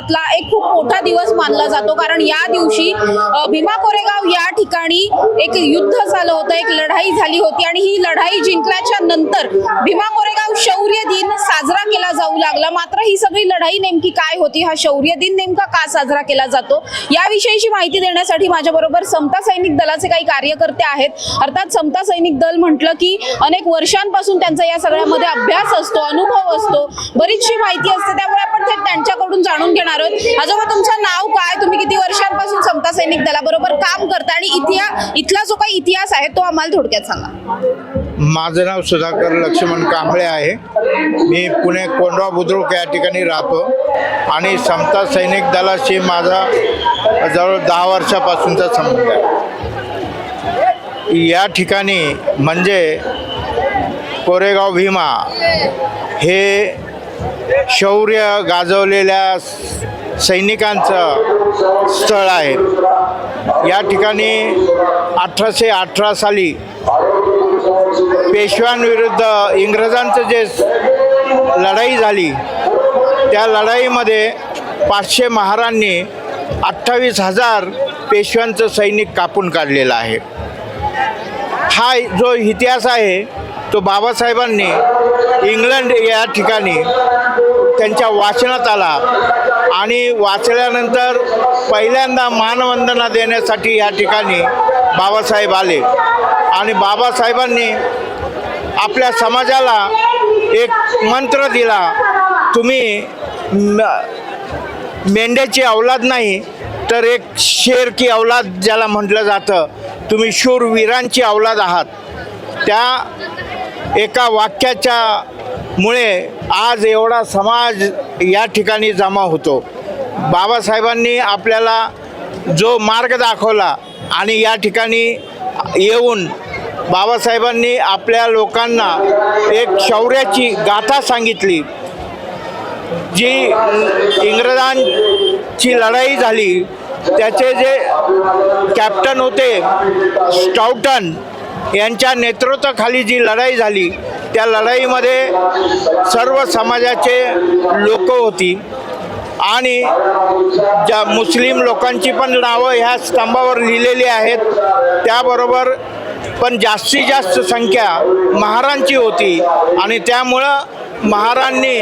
इतिहासातला एक खूप मोठा दिवस मानला जातो. कारण या दिवशी भीमा कोरेगाव या ठिकाणी एक युद्ध झालं होतं एक लढाई झाली होती. आणि ही लढाई जिंकल्याच्या नंतर भीमा कोरेगाव शौर्य दिन साजरा केला जाऊ लागला. मात्र ही सगळी लढाई नेमकी काय होती? हा शौर्य दिन नेमका का साजरा केला जातो? याविषयीची माहिती देण्यासाठी माझ्याबरोबर समता सैनिक दलाचे काही कार्यकर्ते आहेत. अर्थात समता सैनिक दल म्हटलं की अनेक वर्षांपासून त्यांचा या सगळ्यामध्ये अभ्यास असतो अनुभव असतो. बरीचशी माहिती असते. त्यामुळे आपण थेट त्यांच्याकडून जाणून घेणार आहोत. आजोबा तुमचं नाव काय? तुम्ही किती वर्षांपासून समता सैनिक दलाबरोबर काम करता? आणि इतिहास इथला जो काही इतिहास आहे तो आम्हाला थोडक्यात सांगा. माझं नाव सुधाकर लक्ष्मण कांबळे आहे. मी पुणे कोंडवा बुद्रुक या ठिकाणी राहतो. आणि समता सैनिक दलाशी माझा जवळ दहा वर्षापासूनचा संबंध आहे. या ठिकाणी म्हणजे कोरेगाव भीमा हे शौर्य गाजवलेल्या सैनिकांचं स्थळ आहे. या ठिकाणी अठराशे अठरा साली पेशव्यांविरुद्ध इंग्रजांचं जे लढाई झाली त्या लढाईमध्ये पाचशे महारांनी अठ्ठावीस हजार पेशव्यांचं सैनिक कापून काढलेलं आहे. हा जो इतिहास आहे तो बाबासाहेबांनी इंग्लंड या ठिकाणी त्यांच्या वाचनात आला आणि वाचल्यानंतर पहिल्यांदा मानवंदना देण्यासाठी या ठिकाणी बाबासाहेब आले आणि बाबासाहेबांनी आपल्या समाजाला एक मंत्र दिला. तुम्ही म- मेंढ्याची अवलाद नाही तर एक शेर की अवलाद ज्याला म्हटलं जातं. तुम्ही शूरवीरांची अवलाद आहात. त्या एका वाक्याच्या मुळे आज एवढा समाज या ठिकाणी जमा होतो. बाबासाहेबांनी आपल्याला जो मार्ग दाखवला आणि या ठिकाणी येऊन बाबासाहेबांनी आपल्या लोकांना एक शौर्याची गाथा सांगितली जी इंग्रजांची लढाई झाली. त्याचे जे कॅप्टन होते स्टाउटन यांच्या नेतृत्वाखाली जी लढाई झाली त्या लढाईमध्ये सर्व समाजाचे लोक होती. आणि ज्या मुस्लिम लोकांची पण नावं ह्या स्तंभावर लिहिलेली आहेत त्याबरोबर पण जास्तीत जास्त संख्या महारांची होती आणि त्यामुळं महारांनी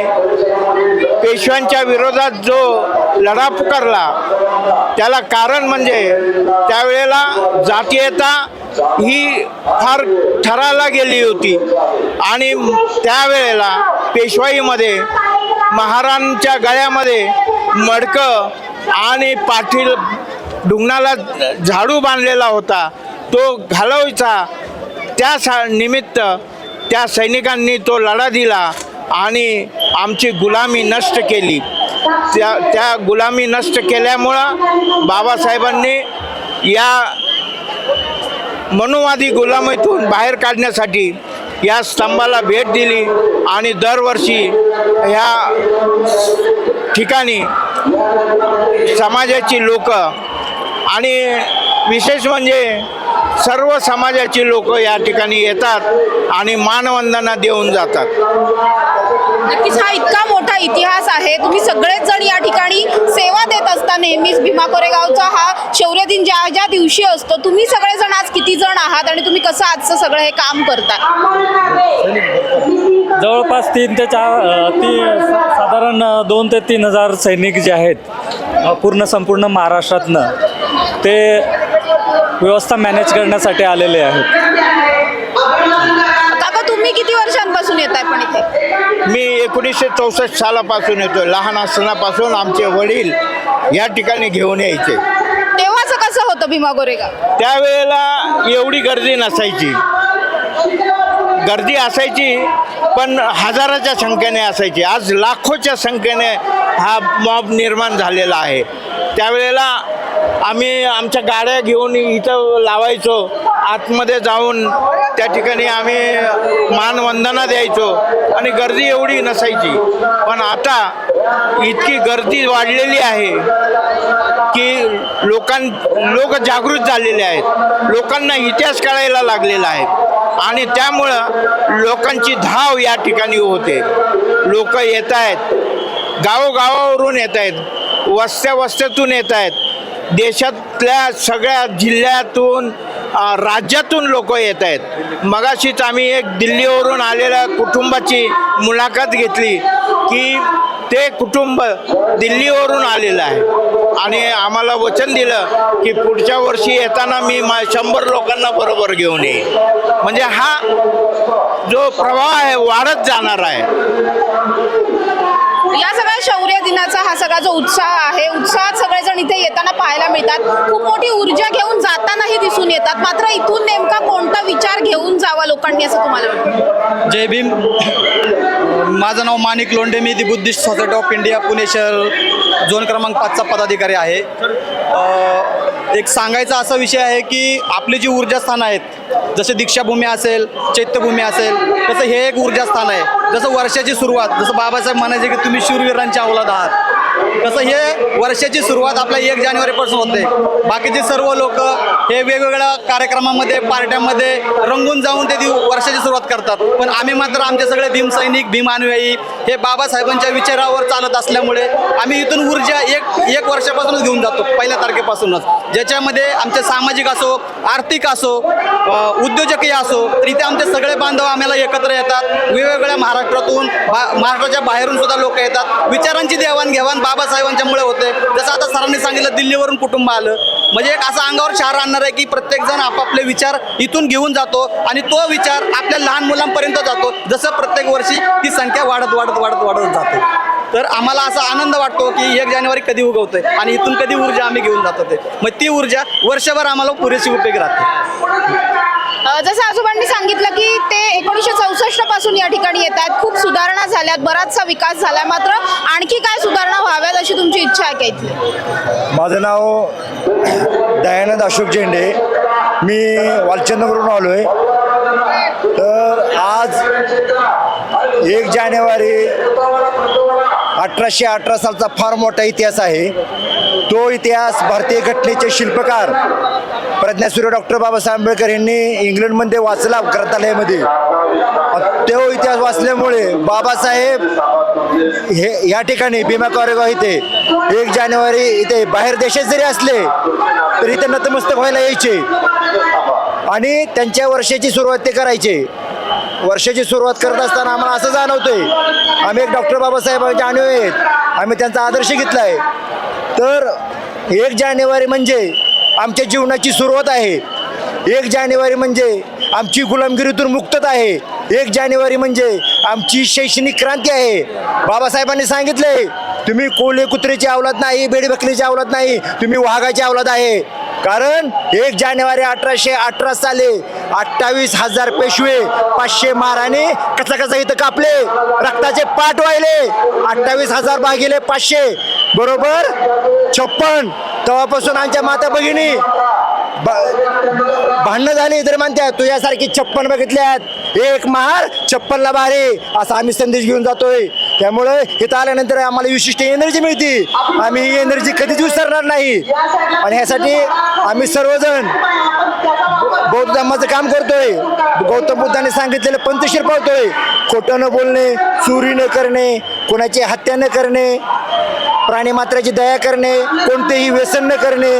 पेशव्यांच्या विरोधात जो लढा पुकारला त्याला कारण म्हणजे त्यावेळेला जातीयता ही फार ठराला गेली होती आणि त्यावेळेला पेशवाईमध्ये महारांच्या गळ्यामध्ये मडकं आणि पाठील डुंगणाला झाडू बांधलेला होता. तो घालवायचा. त्या सा निमित्त त्या सैनिकांनी तो लढा दिला आणि आमची गुलामी नष्ट केली. त्या त्या गुलामी नष्ट केल्यामुळं बाबासाहेबांनी या मनुवादी गुलामीतून बाहेर काढण्यासाठी या स्तंभाला भेट दिली आणि दरवर्षी ह्या ठिकाणी समाजाची लोक आणि विशेष म्हणजे सर्व समाजाची लोक या ठिकाणी येतात आणि मानवंदना देऊन जातात. नक्कीच हा इतका मोठा इतिहास आहे. तुम्ही सगळेच जण या ठिकाणी सेवा देत असता नेहमीच. भीमा कोरेगावचा हा शौर्य दिन ज्या ज्या दिवशी असतो तुम्ही सगळेजण आज किती जण आहात आणि तुम्ही कसं आजचं सगळं हे काम करता जवळपास तीन ते चार ती साधारण दोन ते तीन हजार सैनिक जे आहेत पूर्ण संपूर्ण महाराष्ट्रातनं ते व्यवस्था मॅनेज करण्यासाठी आलेले आहेत. काका तुम्ही किती वर्षांपासून येत आहे पण इथे? मी एकोणीसशे चौसष्ट सालापासून येतो लहान असतानापासून आमचे वडील या ठिकाणी घेऊन यायचे. तेव्हाच कसं होतं भीमा कोरेगाव त्यावेळेला एवढी गर्दी नसायची. गर्दी असायची पण हजाराच्या संख्येने असायची. आज लाखोच्या संख्येने हा मॉब निर्माण झालेला आहे. त्यावेळेला आम्ही आमच्या गाड्या घेऊन इथं लावायचो. आतमध्ये जाऊन त्या ठिकाणी आम्ही मानवंदना द्यायचो. आणि गर्दी एवढी नसायची. पण आता इतकी गर्दी वाढलेली आहे की लोकां लोक जागृत झालेले आहेत. लोकांना इतिहास कळायला लागलेला आहे. आणि त्यामुळं लोकांची धाव या ठिकाणी होते. लोक येत आहेत गावोगावावरून येत आहेत वस्त्या वस्त्यातून येत आहेत देशातल्या सगळ्या जिल्ह्यातून राज्यातून लोक येत आहेत. मगाशीच आम्ही एक दिल्लीवरून आलेल्या कुटुंबाची मुलाखत घेतली की ते कुटुंब दिल्लीवरून आलेलं आहे. आणि आम्हाला वचन दिलं की पुढच्या वर्षी येताना मी मा शंभर लोकांना बरोबर घेऊन येईन. म्हणजे हा जो प्रवाह आहे वाढत जाणार आहे. या सगळ्या शौर्य दिनाचा हा सगळा जो उत्साह आहे उत्साहात सगळेजण इथे येताना पाहायला मिळतात. खूप मोठी ऊर्जा घेऊन जातानाही दिसून येतात. मात्र इथून नेमका कोणता विचार घेऊन जावा लोकांनी असं तुम्हाला जय भीम. माझं नाव माणिक लोंडे मी the Buddhist society of India Pune शहर झोन क्रमांक पाचचा पदाधिकारी आहे. एक सांगायचा असा विषय आहे की आपली जी ऊर्जास्थानं आहेत जसे दीक्षाभूमी असेल चैत्यभूमी असेल तसं हे एक ऊर्जास्थान आहे. जसं वर्षाची सुरुवात जसं बाबासाहेब म्हणायचे की तुम्ही शूरवीरांच्या अवलाद आहात. तसं हे वर्षाची सुरुवात आपल्या एक जानेवारीपासून होते. बाकीचे सर्व लोक हे वेगवेगळ्या कार्यक्रमामध्ये पार्ट्यांमध्ये रंगून जाऊन ते दिव वर्षाची सुरुवात करतात. पण आम्ही मात्र आमचे सगळे भीमसैनिक भीमानुयायी हे बाबासाहेबांच्या विचारावर चालत असल्यामुळे आम्ही इथून ऊर्जा एक एक वर्षापासूनच घेऊन जातो पहिल्या तारखेपासूनच. ज्याच्यामध्ये आमचे सामाजिक असो आर्थिक असो उद्योजकही असो तर इथे आमचे सगळे बांधव आम्हाला एकत्र येतात. वेगवेगळ्या महाराष्ट्रातून बा महाराष्ट्राच्या बाहेरून सुद्धा लोक येतात. विचारांची देवाणघेवाण बाबासाहेबांच्यामुळे होते. जसं आता सरांनी सांगितलं दिल्लीवरून कुटुंब आलं. म्हणजे एक असं अंगावर शहर आणणार आहे की प्रत्येकजण आपापले विचार इथून घेऊन जातो आणि तो विचार आपल्या लहान मुलांपर्यंत जातो. जसं प्रत्येक वर्षी ती संख्या वाढत वाढत वाढत वाढत जाते. तर आम्हाला असा आनंद वाटतो की एक जानेवारी कधी उगवतोय आणि इथून कधी ऊर्जा आम्ही घेऊन जातो ते. मग ती ऊर्जा वर्षभर आम्हाला पुरेशी उपयोगी राहते. अ, जसं आजोबांनी सांगितलं की ते एकोणीसशे चौसष्टपासून या ठिकाणी येत आहेत. खूप सुधारणा झाल्यात बराचसा विकास झालाय. मात्र आणखी काय सुधारणा व्हाव्यात अशी तुमची इच्छा आहे का इथली? माझं नाव दयानंद अशोक झेंडे. मी वालचंदवरून आलो आहे तर आज एक जानेवारी अठराशे अठरा सालचा फार मोठा इतिहास आहे. तो इतिहास भारतीय घटनेचे शिल्पकार प्रज्ञासूर्य डॉक्टर बाबासाहेब आंबेडकर यांनी इंग्लंडमध्ये वाचला ग्रंथालयामध्ये. तो इतिहास वाचल्यामुळे बाबासाहेब हे या ठिकाणी भीमा कोरेगाव इथे एक जानेवारी इथे बाहेर देशात जरी असले तरी इथे नतमस्तक व्हायला यायचे. आणि त्यांच्या वर्षाची सुरुवात ते करायचे. वर्षाची सुरुवात करत असताना आम्हाला असं जाणवतंय आम्ही एक डॉक्टर बाबासाहेबांचे अनुयायी आहेत. आम्ही त्यांचा आदर्श घेतला आहे तर एक जानेवारी म्हणजे आमच्या जीवनाची सुरुवात आहे. एक जानेवारी म्हणजे आमची गुलामगिरीतून मुक्तता आहे. एक जानेवारी म्हणजे आमची शैक्षणिक क्रांती आहे. बाबासाहेबांनी सांगितले तुम्ही कोले कुत्रेची अवलाद नाही बेडी अवलाद नाही तुम्ही वाघाची अवलाद आहे. कारण एक जानेवारी अठराशे अठरा साली अठ्ठावीस हजार पेशवे पाचशे माराने कसा कसा इथं कापले? रक्ताचे पाठ वाहिले. अठ्ठावीस हजार भागिले पाचशे. बरोबर? छप्पन. तेव्हापासून आमच्या माता भगिनी ब- भांडणं झाली तर म्हणतात तुझ्यासारखी छप्पन बघितल्यात. एक महार छप्पनला भारी असा आम्ही संदेश घेऊन जातोय. त्यामुळे इथं आल्यानंतर आम्हाला विशिष्ट एनर्जी मिळते. आम्ही ही एनर्जी कधीच विसरणार नाही. आणि ह्यासाठी आम्ही सर्वजण बौद्ध धर्माचं काम करतोय. गौतम बुद्धाने सांगितलेलं पंथशीर पावतोय खोटं न बोलणे चोरी न करणे कोणाची हत्या न करणे प्राणी मात्राची दया करणे कोणतेही व्यसन न करणे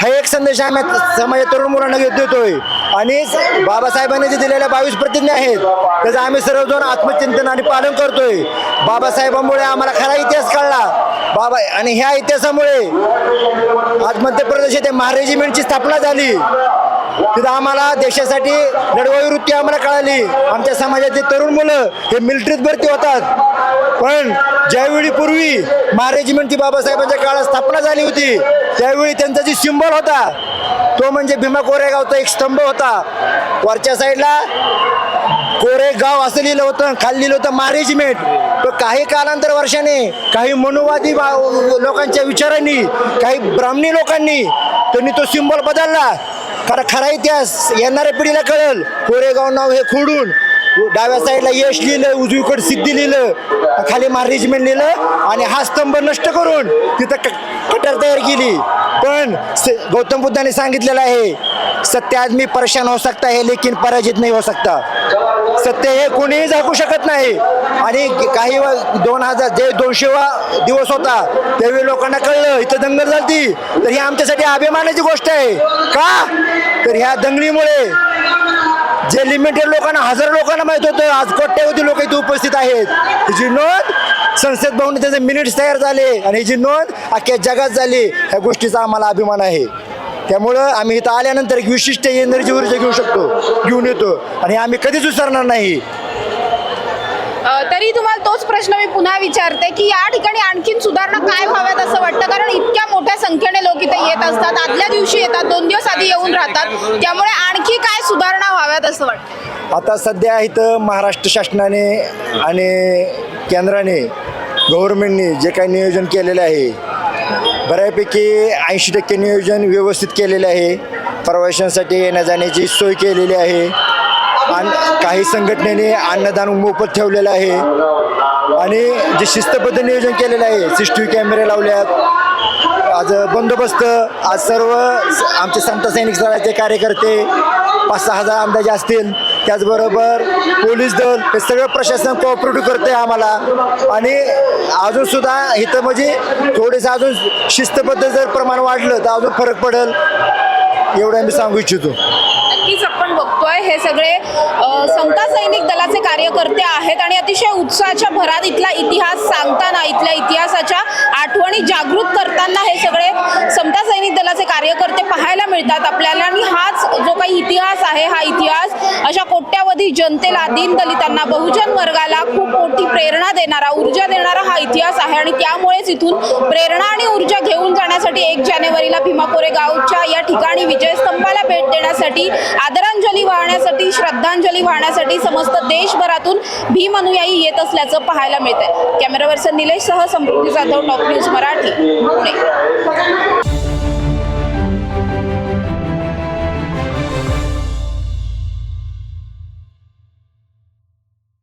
हा एक संदेश आम्ही समाजात तरुण मुलांना घेत देतोय. आणि बाबासाहेबांनी जे दिलेल्या बावीस प्रतिज्ञा आहेत त्याचं आम्ही सर्वजण आत्मचिंतन आणि पालन करतोय. बाबासाहेबांमुळे आम्हाला खरा इतिहास कळला. बाबा आणि ह्या इतिहासामुळे आज मध्य प्रदेश येथे महारेजिमेंटची स्थापना झाली. तिथं आम्हाला देशासाठी लढवाई वृत्ती आम्हाला कळाली. आमच्या समाजातले तरुण मुलं हे मिलिटरीत भरती होतात. पण ज्यावेळी पूर्वी महारेजिमेंटची बाबासाहेबांच्या काळात स्थापना झाली होती त्यावेळी त्यांचा जी सिंबल होता तो म्हणजे भीमा कोरेगावचा एक स्तंभ होता. वरच्या साईडला कोरेगाव असं लिहिलं होतं खाली लिहिलं होतं मॅनेजमेंट पण काही कालांतर वर्षाने काही मनुवादी लोकांच्या विचारांनी काही ब्राह्मणी लोकांनी त्यांनी तो सिंबल बदलला. कारण खरा इतिहास येणाऱ्या पिढीला कळेल कोरेगाव नाव हे खोडून डाव्या साईडला यश लिहिलं उजवीकडे सिद्धी लिहिलं खाली मॅनेजमेंट लिहिलं आणि हा स्तंभ नष्ट करून तिथं कटर तयार केली. पण स- गौतम बुद्धाने सांगितलेलं आहे सत्य आदमी परेशान हो सकता है लेकिन पराजित नाही हो सकता सत्य हे कोणीही झाकू शकत नाही. आणि काही दोन हजार जे दोनशेवा दिवस होता त्यावेळी लोकांना कळलं इथं दंगल झाली तर ही आमच्यासाठी अभिमानाची गोष्ट आहे. का? तर ह्या दंगलीमुळे जे लिमिटेड लोकांना हजार लोकांना माहीत होतं आज कोट्यवधी लोक इथे उपस्थित आहेत. हिची नोंद संसद भवन त्याचे मिनिट्स तयार झाले आणि हिची नोंद अख्ख्या जगात झाली ह्या गोष्टीचा आम्हाला अभिमान आहे. त्यामुळं आम्ही इथं आल्यानंतर एक विशिष्ट एनर्जी ऊर्जा घेऊ शकतो घेऊन येतो. आणि आम्ही कधीच विसरणार नाही. तरी तुम्हाला तोच प्रश्न मी पुन्हा विचारते की या ठिकाणी आणखीन सुधारणा काय व्हाव्यात असं वाटतं? कारण इतक्या मोठ्या संख्येने लोक इथे येत असतात आदल्या दिवशी येतात दोन दिवस आधी येऊन राहतात. त्यामुळे आणखी काय सुधारणा व्हाव्यात असं वाटतं? आता सध्या इथं महाराष्ट्र शासनाने आणि केंद्राने गव्हर्नमेंटने जे काही नियोजन केलेलं आहे बऱ्यापैकी ऐंशी टक्के नियोजन व्यवस्थित केलेलं आहे. प्रवाशांसाठी येण्या जाण्याची सोय केलेली आहे. काही संघटनेने अन्नदान मोफत ठेवलेलं आहे. आणि जे शिस्तबद्ध नियोजन केलेलं आहे सी सी टी व्ही कॅमेरे लावल्यात. आज बंदोबस्त आज सर्व स- आमचे संत सैनिक दलाचे कार्यकर्ते पाच सहा हजार अंदाजे असतील त्याचबरोबर पोलीस दल हे सगळं प्रशासन कोऑपरेटिव्ह करते आम्हाला. आणि अजून सुद्धा इथं म्हणजे थोडेसं अजून शिस्तबद्ध जर प्रमाण वाढलं तर अजून फरक पडेल एवढं मी सांगू इच्छितो. नक्कीच आपण आहे. हे सगळे समता सैनिक दलाचे कार्यकर्ते आहेत आणि अतिशय उत्साहाच्या भरात इथला इतिहास सांगताना इथल्या इतिहासाच्या आठवणी जागृत करताना हे सगळे समता सैनिक दलाचे कार्यकर्ते पाहायला मिळतात आपल्याला. आणि हाच जो काही इतिहास आहे हा इतिहास अशा कोट्यावधी जनतेला दीनदलितांना बहुजन वर्गाला खूप मोठी प्रेरणा देणारा ऊर्जा देणारा हा इतिहास आहे. आणि त्यामुळेच इथून प्रेरणा आणि ऊर्जा घेऊन जाण्यासाठी एक जानेवारीला भीमा कोरेगावच्या या ठिकाणी विजयस्तंभाला भेट देण्यासाठी आदरांजली वाहण्यासाठी श्रद्धांजली वाहण्यासाठी समस्त देशभरातून भीम अनुयायी येत असल्याचं पाहायला मिळत आहे कॅमेरा पर्सन निलेश सह समृद्धी जाधव टॉप न्यूज मराठी पुणे.